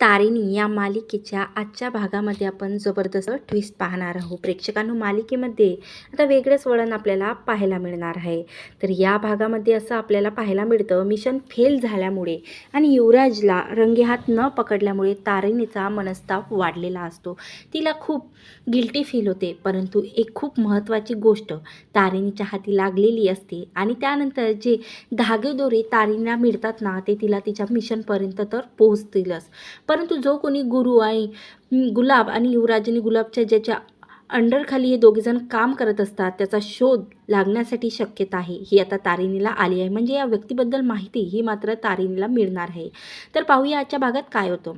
तारिणी या मालिकेच्या आजच्या भागामध्ये आपण जबरदस्त ट्विस्ट पाहणार आहोत. प्रेक्षकांनो मालिकेमध्ये आता वेगळंच वळण आपल्याला पाहायला मिळणार आहे. तर या भागामध्ये असं आपल्याला पाहायला मिळतं मिशन फेल झाल्यामुळे आणि युवराजला रंगेहात न पकडल्यामुळे तारिणीचा मनस्ताप वाढलेला असतो. तिला खूप गिल्टी फील होते परंतु एक खूप महत्त्वाची गोष्ट तारिणीच्या हाती लागलेली असते आणि त्यानंतर जे धागेदोरे तारिणीला मिळतात ना ते तिला तिच्या मिशनपर्यंत तर पोहोचतीलच. परंतु जो कोणी गुरु आणि गुलाब आणि युवराजनी गुलाबच्या ज्याच्या अंडरखाली हे दोघेजण काम करत असतात त्याचा शोध लागण्यासाठी शक्यता आहे. ही आता तारिणीला आली आहे. म्हणजे या व्यक्तीबद्दल माहिती ही मात्र तारिणीला मिळणार आहे. तर पाहूया आजच्या भागात काय होतं.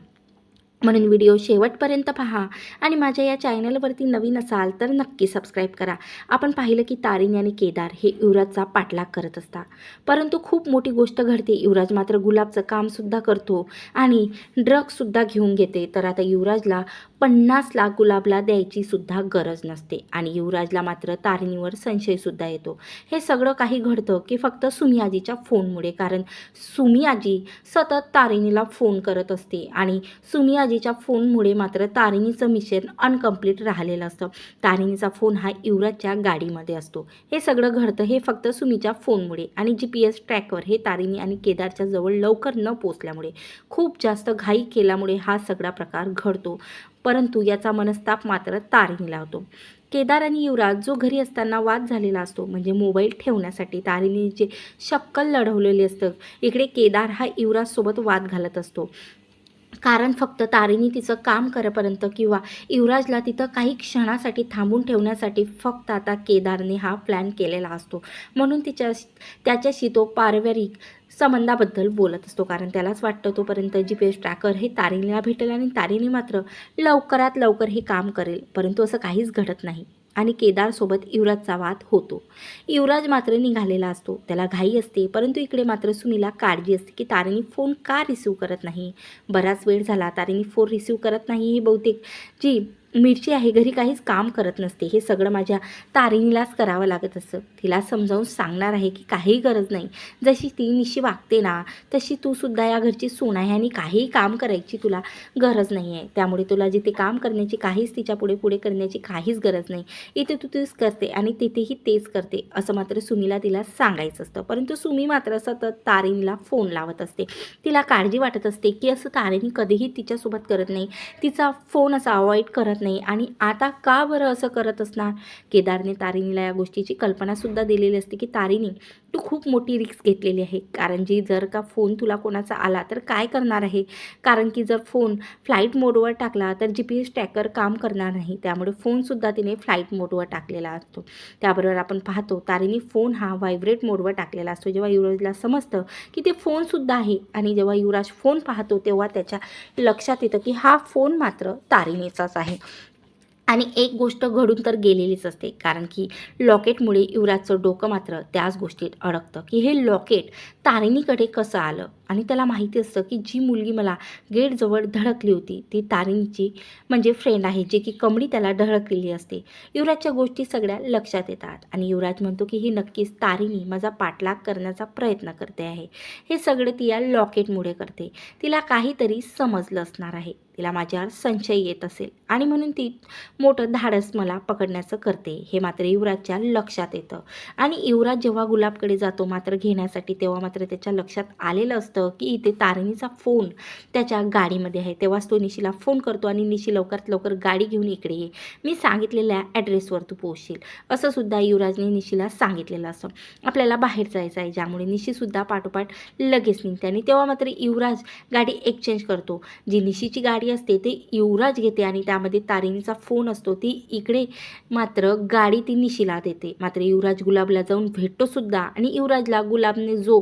म्हणून व्हिडिओ शेवटपर्यंत पहा आणि माझ्या या चॅनलवरती नवीन असाल तर नक्की सबस्क्राईब करा. आपण पाहिलं की तारिणी आणि केदार हे युवराजचा पाठलाग करत असतात. परंतु खूप मोठी गोष्ट घडते. युवराज मात्र गुलाबचं कामसुद्धा करतो आणि ड्रग्ससुद्धा घेऊन घेते. तर आता युवराजला पन्नास लाख गुलाबला द्यायची सुद्धा गरज नसते आणि युवराजला मात्र तारिणीवर संशयसुद्धा येतो. हे सगळं काही घडतं की फक्त सुमी आजीच्या फोनमुळे कारण सुमी आजी सतत तारिणीला फोन करत असते आणि सुमी आजीच्या फोनमुळे मात्र तारिणीचं मिशन अनकम्प्लीट राहिलेलं असतं. तारिणीचा फोन हा युवराजच्या गाडीमध्ये असतो. हे सगळं घडतं हे फक्त सुमीच्या फोनमुळे आणि जी पी एस ट्रॅकवर हे तारिणी आणि केदारच्या जवळ लवकर न पोचल्यामुळे खूप जास्त घाई केल्यामुळे हा सगळा प्रकार घडतो. परंतु याचा मनस्ताप मात्र तारिणीला होतो केदार आणि युवराज जो घरी असताना वाद झालेला असतो म्हणजे मोबाईल ठेवण्यासाठी तारिणीचे शक्कल लढवलेले असतं इकडे केदार हा युवराजसोबत वाद घालत असतो. कारण फक्त तारिणी तिचं काम करेपर्यंत किंवा युवराजला तिथं काही क्षणासाठी थांबून ठेवण्यासाठी फक्त आता केदारने हा प्लॅन केलेला असतो. म्हणून तिच्या त्याच्याशी तो पारिवारिक संबंधाबद्दल बोलत असतो. कारण त्यालाच वाटतं तोपर्यंत जी पी एस ट्रॅकर हे तारिणीला भेटेल आणि तारिणी मात्र लवकरात लवकर हे काम करेल. परंतु असं काहीच घडत नाही. आणि केदारसोबत युवराजचा वाद होतो. युवराज मात्र निघालेला असतो. त्याला घाई असते परंतु इकडे मात्र सुनीला काळजी असते की तारेनी फोन का रिसीव करत नाही? बराच वेळ झाला तारेनी फोन रिसीव करत नाही ही बहुतेक जी मिरची आहे घरी काहीच काम करत नसते. हे सगळं माझ्या तारिणीलाच करावं लागत असतं तिला समजावून सांगणार आहे की काही गरज नाही. जशी ती निशी वागते ना तशी तू सुद्धा या घरची सून आहे आणि काहीही काम करायची तुला गरज नाही आहे. त्यामुळे तुला जिथे काम करण्याची काहीच तिच्या पुढे पुढे करण्याची काहीच गरज नाही. इथे तू तेच करते आणि तिथेही तेच करते असं मात्र सुमीला तिला सांगायचं असतं. परंतु सुमी मात्र सतत तारिणीला फोन लावत असते. तिला काळजी वाटत असते की असं तारिणी कधीही तिच्यासोबत करत नाही. तिचा फोन असा अवॉइड करत नाही. आणि आता का बरं असं करत असणार? केदारने तारिणीला या गोष्टीची कल्पनासुद्धा दिलेली असते की तारिणी तू खूप मोठी रिस्क घेतलेली आहे. कारण जी जर का फोन तुला कोणाचा आला तर काय करणार आहे? कारण की जर फोन फ्लाईट मोडवर टाकला तर जी पी एस ट्रॅकर काम करणार नाही. त्यामुळे फोनसुद्धा तिने फ्लाईट मोडवर टाकलेला असतो. त्याबरोबर आपण पाहतो तारिणी फोन हा व्हायब्रेट मोडवर टाकलेला असतो. जेव्हा युवराजला समजतं की ते फोनसुद्धा आहे आणि जेव्हा युवराज फोन पाहतो तेव्हा त्याच्या लक्षात येतं की हा फोन मात्र तारिणीचाच आहे. आणि एक गोष्ट घडून तर गेलेलीच असते कारण की लॉकेटमुळे युवराजचं डोकं मात्र त्याच गोष्टीत अडकतं की हे लॉकेट तारिणीकडे कसं आलं? आणि त्याला माहिती असतं की जी मुलगी मला गेटजवळ धडकली होती ती तारिणीची म्हणजे फ्रेंड आहे जे की कमळी त्याला ढळकलेली असते. युवराजच्या गोष्टी सगळ्या लक्षात येतात आणि युवराज म्हणतो की ही नक्कीच तारिणी माझा पाठलाग करण्याचा प्रयत्न करते आहे. हे सगळं ती या लॉकेटमुळे करते. तिला काहीतरी समजलं असणार आहे. तिला माझ्यावर संशय येत असेल. आणि म्हणून ती मोठं धाडस मला पकडण्याचं करते. हे मात्र युवराजच्या लक्षात येतं. आणि युवराज जेव्हा गुलाबकडे जातो मात्र घेण्यासाठी तेव्हा मात्र त्याच्या लक्षात आलेलं असतं की इथे तारिणीचा फोन त्याच्या गाडीमध्ये आहे. तेव्हाच तो निशीला फोन करतो आणि निशी लवकरात लवकर गाडी घेऊन इकडे ये. मी सांगितलेल्या ॲड्रेसवर तू पोहोचशील. असं सुद्धा युवराजने निशीला सांगितलेलं असतं. आपल्याला बाहेर जायचं आहे. ज्यामुळे निशीसुद्धा पाठोपाठ लगेच निघते. आणि तेव्हा मात्र युवराज गाडी एक्सचेंज करतो. जी निशीची गाडी असते ते युवराज घेते आणि त्यामध्ये तारिणीचा फोन असतो. ती इकडे मात्र गाडी ती निशीला देते. मात्र युवराज गुलाबला जाऊन भेटतोसुद्धा आणि युवराजला गुलाबने जो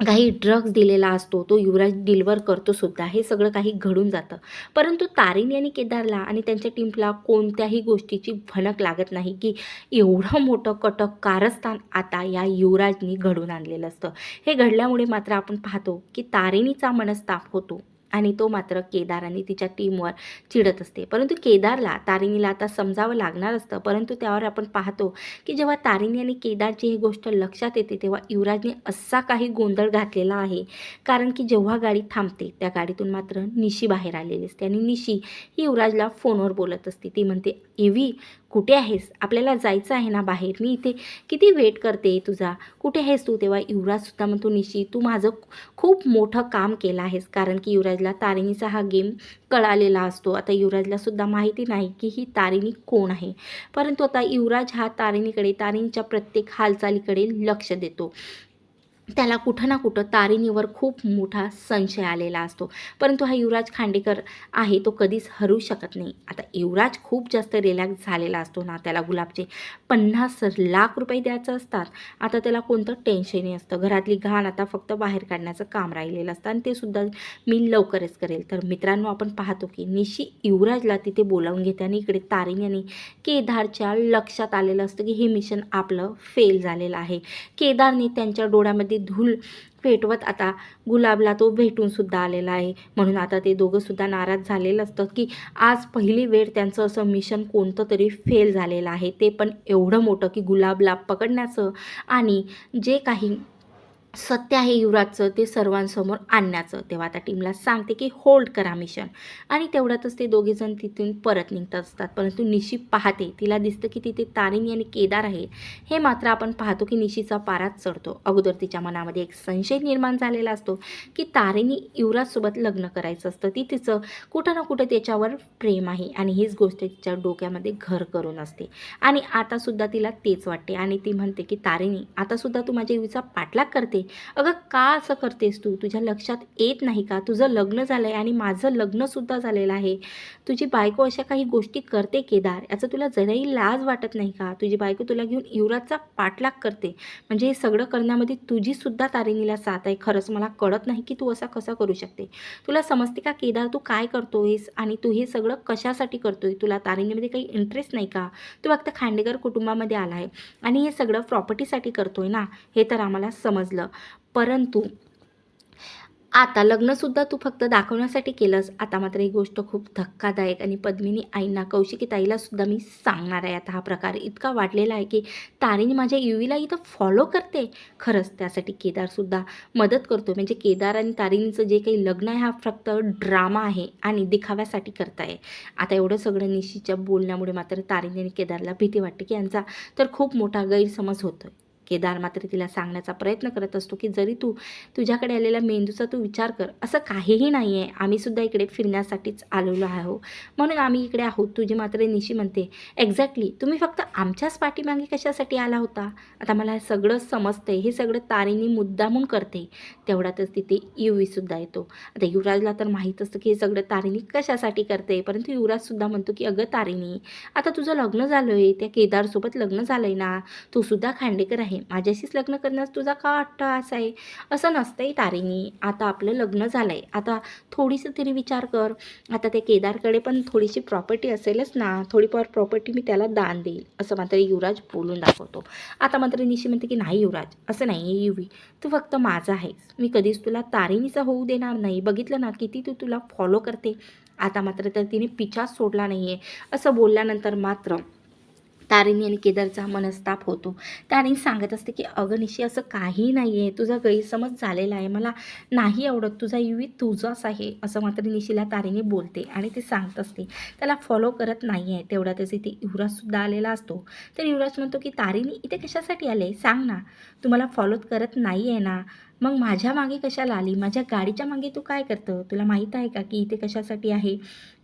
काही ड्रग्ज दिलेला असतो तो युवराज डिलिव्हर करतोसुद्धा हे सगळं काही घडून जातं. परंतु तारिणी आणि केदारला आणि त्यांच्या टीमला कोणत्याही गोष्टीची भनक लागत नाही की एवढं मोठं कटक कारस्थान आता या युवराजनी घडून आणलेलं असतं. हे घडल्यामुळे मात्र आपण पाहतो की तारिणीचा मनस्ताप होतो. आणि तो मात्र केदार आणि तिच्या टीमवर चिडत असते. परंतु केदारला तारिणीला आता समजावं लागणार असतं. परंतु त्यावर आपण पाहतो की जेव्हा तारिणी आणि केदारची ही गोष्ट लक्षात येते तेव्हा युवराजने असा काही गोंधळ घातलेला आहे. कारण की जेव्हा गाडी थांबते त्या गाडीतून मात्र निशी बाहेर आलेली असते. आणि निशी ही युवराजला फोनवर बोलत असते. ती म्हणते एव्ही कुठे आहेस? आपल्याला जायचं आहे ना बाहेर? मी इथे किती वेट करते तुझा? कुठे आहेस तू? तेव्हा युवराजसुद्धा म्हणतो निशी तू माझं खूप मोठं काम केलं आहेस. कारण की युवराजला तारिणीचा हा गेम कळालेला असतो. आता युवराजला सुद्धा माहिती नाही की ही तारिणी कोण आहे. परंतु आता युवराज हा तारिणीकडे तारिणीच्या प्रत्येक हालचालीकडे लक्ष देतो. त्याला कुठं ना कुठं तारिणीवर खूप मोठा संशय आलेला असतो. परंतु हा युवराज खांडेकर आहे तो कधीच हरू शकत नाही. आता युवराज खूप जास्त रिलॅक्स झालेला असतो ना त्याला गुलाबचे पन्नास लाख रुपये द्यायचं असतात. आता त्याला कोणतं टेन्शनही असतं. घरातली घाण आता फक्त बाहेर काढण्याचं काम राहिलेलं असतं आणि ते सुद्धा मी लवकरच करेल. तर मित्रांनो आपण पाहतो की निशी युवराजला तिथे बोलावून घेते आणि इकडे तारिणी आणि केदारच्या लक्षात आलेलं असतं की हे मिशन आपलं फेल झालेलं आहे. केदारने त्यांच्या डोळ्यामध्ये धूल पेटवत आता गुलाबला तो भेटून सुद्धा आलेला आहे. म्हणून आता ते दोघं सुद्धा नाराज झालेलं असतं की आज पहिली वेळ त्यांचं असं मिशन कोणतं तरी फेल झालेलं आहे. ते पण एवढं मोठं की गुलाबला पकडण्याचं आणि जे काही सत्य आहे युवराजचं ते सर्वांसमोर आणण्याचं. तेव्हा त्या टीमला सांगते की होल्ड करा मिशन आणि तेवढ्यातच ते दोघेजण तिथून परत निघत असतात. परंतु निशी पाहते. तिला दिसतं की तिथे तारिणी आणि केदार आहे. हे मात्र आपण पाहतो की निशीचा पाराच चढतो. अगोदर तिच्या मनामध्ये एक संशय निर्माण झालेला असतो की तारिणी युवराजसोबत लग्न करायचं असतं. ती तिचं कुठं ना कुठं त्याच्यावर प्रेम आहे. आणि हीच गोष्ट तिच्या डोक्यामध्ये घर करून असते. आणि आतासुद्धा तिला तेच वाटते. आणि ती म्हणते की तारिणी आतासुद्धा तू माझ्या युवीचा पाठलाग करते. अगं का असं करतेस तू? तुझ्या लक्षात येत नाही का? तुझं लग्न झालं आहे आणि माझं लग्नसुद्धा झालेलं आहे. तुझी बायको अशा काही गोष्टी करते केदार? याचं तुला जराही लाज वाटत नाही का? तुझी बायको तुला घेऊन युवराजचा पाठलाग करते. म्हणजे हे सगळं करण्यामध्ये तुझीसुद्धा तारिणीला साथ आहे. खरंच मला कळत नाही की तू असा कसा करू शकते. तुला समजते का केदार तू काय करतोयस आणि तू हे सगळं कशासाठी करतोय? तुला तारिणीमध्ये काही इंटरेस्ट नाही का? तू फक्त खांडेकर कुटुंबामध्ये आला आहे आणि हे सगळं प्रॉपर्टीसाठी करतोय ना? हे तर आम्हाला समजलं. परंतु आता लग्नसुद्धा तू फक्त दाखवण्यासाठी केलंस. आता मात्र ही गोष्ट खूप धक्कादायक आणि पद्मिनी आईंना कौशिकी ताईला सुद्धा मी सांगणार आहे. आता हा प्रकार इतका वाढलेला आहे की तारीने माझ्या युवीला इथं फॉलो करते. खरंच त्यासाठी केदारसुद्धा मदत करतो. म्हणजे केदार आणि तारीणीचं जे काही लग्न आहे हा फक्त ड्रामा आहे आणि दिखाव्यासाठी करताय. आता एवढं सगळं निशीच्या बोलण्यामुळे मात्र तारीने आणि केदारला भीती वाटते की यांचा तर खूप मोठा गैरसमज होतोय. केदार मात्र तिला सांगण्याचा प्रयत्न करत असतो की जरी तू तुझ्याकडे आलेल्या मेंदूचा तू विचार कर असं काहीही नाही आहे आम्हीसुद्धा इकडे फिरण्यासाठीच आलेलो आहो म्हणून आम्ही इकडे आहोत तुझी मात्र निशी म्हणते. एक्झॅक्टली तुम्ही फक्त आमच्याच पाठीमागे कशासाठी आला होता? आता मला हे सगळं समजतंय. हे सगळं तारिणी मुद्दामून करते. तेवढ्यातच तिथे युवीसुद्धा येतो. आता युवराजला तर माहीत असतं की हे सगळं तारिणी कशासाठी करते. परंतु युवराजसुद्धा म्हणतो की अगं तारिणी आता तुझं लग्न झालं आहे त्या केदारसोबत लग्न झालं आहे ना तूसुद्धा खांडेकर आहे माझ्याशीच लग्न करण्यास तुझा का अट्टहास आहे? असं नसतंय तारिणी आता आपलं लग्न झालं आहे आता थोडीसं तरी विचार कर. आता ते केदारकडे पण थोडीशी प्रॉपर्टी असेलच ना. थोडीफार प्रॉपर्टी मी त्याला दान देईल. असं मात्र युवराज बोलून दाखवतो. आता मात्र निशी म्हणते की नाही युवराज असं नाही आहे युवी. तू फक्त माझा आहेस. मी कधीच तुला तारिणीचा होऊ देणार नाही. बघितलं ना किती तू तुला फॉलो करते. आता मात्र तर तिने पिछाच सोडला नाही आहे असं बोलल्यानंतर मात्र तारिणी आणि केदारचा मनस्ताप होतो. तारिणी सांगत असते की अगं निशी असं काही नाही आहे तुझा गैरसमज झालेला आहे. मला नाही आवडत तुझा युवी तुझाच आहे. असं मात्र निशीला तारिणी बोलते आणि ते सांगत असते. त्याला फॉलो करत नाही आहे तेवढ्यातच इथे युवराजसुद्धा आलेला असतो. तर युवराज म्हणतो की तारिणी इथे कशासाठी आले? सांग ना. तू मला फॉलो करत नाही आहे ना. मग माझ्या मागे कशाला आली? माझ्या गाडीच्या मागे तू काय करतं? तुला माहीत आहे का की इथे कशासाठी आहे?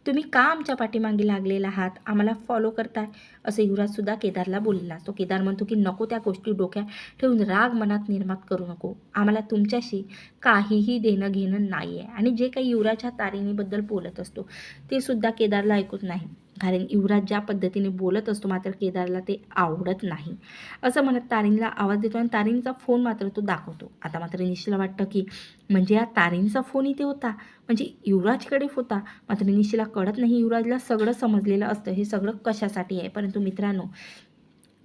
तुम्ही का आमच्या पाठीमागे लागलेला आहात? आम्हाला फॉलो करताय. असं युवराजसुद्धा केदारला बोललेला असतो केदार म्हणतो की नको त्या गोष्टी डोक्यात ठेवून राग मनात निर्माण करू नको. आम्हाला तुमच्याशी काहीही देणं घेणं नाही आहे आणि जे काही युवराजच्या तारिणीबद्दल बोलत असतो ते सुद्धा केदारला ऐकत नाही. कारण युवराज ज्या पद्धतीने बोलत असतो मात्र केदारला ते आवडत नाही. असं म्हणत तारिणीला आवाज देतो आणि तारिणीचा फोन मात्र तो दाखवतो. आता मात्र निशीला वाटतं की म्हणजे या तारिणीचा फोन इथे होता म्हणजे युवराजकडे होता. मात्र निशीला कळत नाही युवराजला सगळं समजलेलं असतं. हे सगळं कशासाठी आहे? परंतु मित्रांनो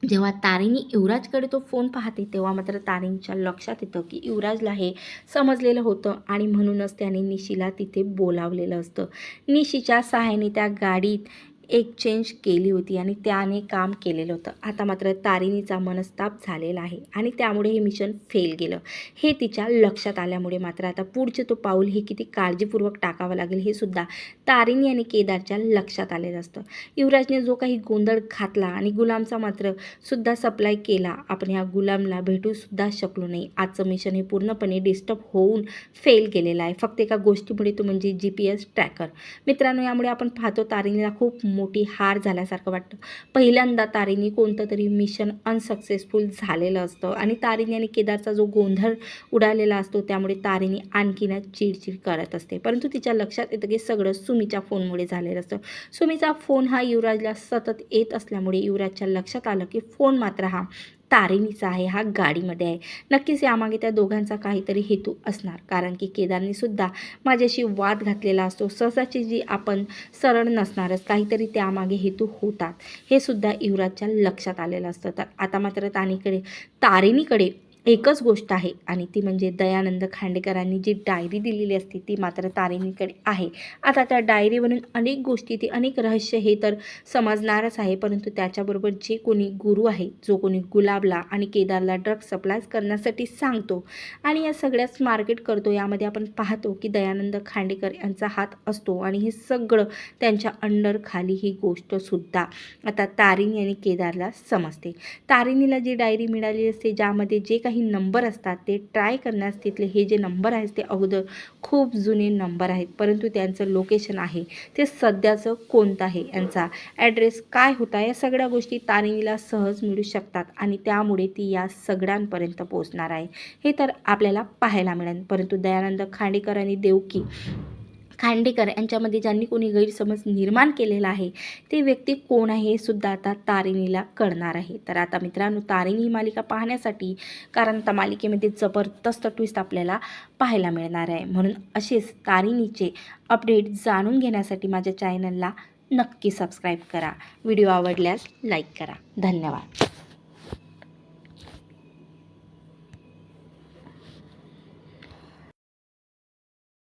जेव्हा तारिणी युवराजकडे तो फोन पाहते तेव्हा मात्र तारिणीच्या लक्षात येतं की युवराजला हे समजलेलं होतं आणि म्हणूनच त्याने निशीला तिथे बोलावलेलं असतं. निशीच्या सहाय्याने त्या गाडीत एक्सचेंज केली होती आणि त्याने काम केलेलं होतं. आता मात्र तारिणीचा मनस्ताप झालेला आहे आणि त्यामुळे हे मिशन फेल गेलं. हे तिच्या लक्षात आल्यामुळे मात्र आता पुढचे तो पाऊल हे किती काळजीपूर्वक टाकावं लागेल हे सुद्धा तारिणी आणि केदारच्या लक्षात आलेलं असतं. युवराजने जो काही गोंधळ घातला आणि गुलामचा मात्र सुद्धा सप्लाय केला आपण ह्या गुलामला भेटूसुद्धा शकलो नाही. आजचं मिशन हे पूर्णपणे डिस्टर्ब होऊन फेल गेलेलं आहे. फक्त एका गोष्टीमुळे तो म्हणजे जी पी एस ट्रॅकर मित्रांनो यामुळे आपण पाहतो तारिणीला खूप मोठी हार झाल्यासारखं वाटतं. पहिल्यांदा तारिणी कोणतं तरी मिशन अनसक्सेसफुल झालेलं असतं. आणि तारिणी आणि केदारचा जो गोंधळ उडालेला असतो त्यामुळे तारिणी आणखीनच चिडचिड करत असते. परंतु तिच्या लक्षात येतं की सगळं सुमीच्या फोनमुळे झालेलं असतं. सुमीचा फोन हा युवराजला सतत येत असल्यामुळे युवराजच्या लक्षात आलं की फोन मात्र हा तारिणीचा आहे हा गाडीमध्ये आहे. नक्कीच यामागे त्या दोघांचा काहीतरी हेतू असणार. कारण की केदारनेसुद्धा माझ्याशी वाद घातलेला असतो. सहसाची जी आपण सरळ नसणारच काहीतरी त्यामागे हेतू होतात. हे सुद्धा युवराजच्या लक्षात आलेलं असतं. तर आता मात्र तानीकडे तारिणीकडे एकच गोष्ट आहे आणि ती म्हणजे दयानंद खांडेकरांनी जी डायरी दिलेली असते ती मात्र तारिणीकडे आहे. आता त्या डायरीवरून अनेक गोष्टी ती अनेक रहस्य हे तर समजणारच आहे परंतु त्याच्याबरोबर जे कोणी गुरु आहे जो कोणी गुलाबला आणि केदारला ड्रग सप्लाय करण्यासाठी सांगतो आणि या सगळ्याच मार्केट करतो यामध्ये आपण पाहतो की दयानंद खांडेकर यांचा हात असतो आणि हे सगळं त्यांच्या अंडर खाली ही गोष्टसुद्धा आता तारिणी आणि केदारला समजते. तारिणीला जी डायरी मिळाली असते ज्यामध्ये जे काही काही नंबर असतात ते ट्राय करण्यास तिथले हे जे नंबर आहेत ते अगोदर खूप जुने नंबर आहेत. परंतु त्यांचं लोकेशन आहे. ते सध्याचं कोणतं आहे? यांचा ॲड्रेस काय होता? या सगळ्या गोष्टी तारिणीला सहज मिळू शकतात आणि त्यामुळे ती या सगळ्यांपर्यंत पोहोचणार आहे. हे तर आपल्याला पाहायला मिळेल. परंतु दयानंद खांडेकर आणि देवकी खांडेकर यांच्यामध्ये ज्यांनी कोणी गैरसमज निर्माण केलेला आहे ते व्यक्ती कोण आहे हे सुद्धा आता तारिणीला कळणार आहे. तर आता मित्रांनो तारिणी ही मालिका पाहण्यासाठी कारण त्या मालिकेमध्ये जबरदस्त ट्विस्ट आपल्याला पाहायला मिळणार आहे. म्हणून असेच तारिणीचे अपडेट जाणून घेण्यासाठी माझ्या चॅनलला नक्की सबस्क्राईब करा. व्हिडिओ आवडल्यास लाईक करा. धन्यवाद.